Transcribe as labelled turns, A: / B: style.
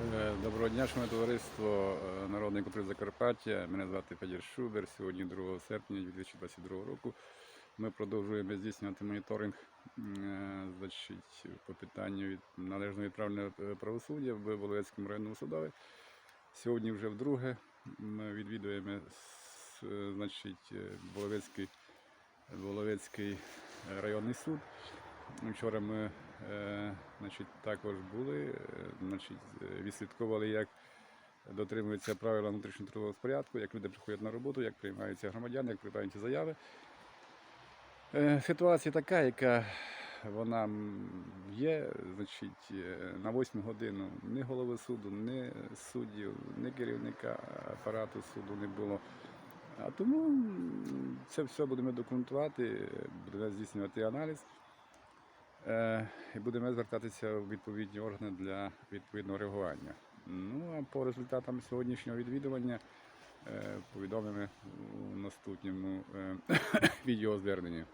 A: Е, Доброго дня, шановне товариство е, Народний контроль Закарпаття. Мене звати Федір Шубер. Сьогодні 2 серпня 2022 року. Ми продовжуємо здійснювати моніторинг е, значить, по питанню від належного відправлення правосуддя в Воловецькому районному судові. Сьогодні вже вдруге ми відвідуємо значить, Воловецький, Воловецький районний суд. Вчора ми е, значить, також були, е, значить, е, відслідковували, як дотримуються правила внутрішнього трудового порядку, як люди приходять на роботу, як приймаються громадяни, як приймаються заяви. Ситуація така, яка вона є, значить, на 8 годину ні голови суду, ні суддів, ні керівника апарату суду не було. А тому це все будемо документувати, будемо здійснювати аналіз. Е, і будемо звертатися в відповідні органи для відповідного реагування. Ну а по результатам сьогоднішнього відвідування е, повідомимо у наступному е, відеозверненні.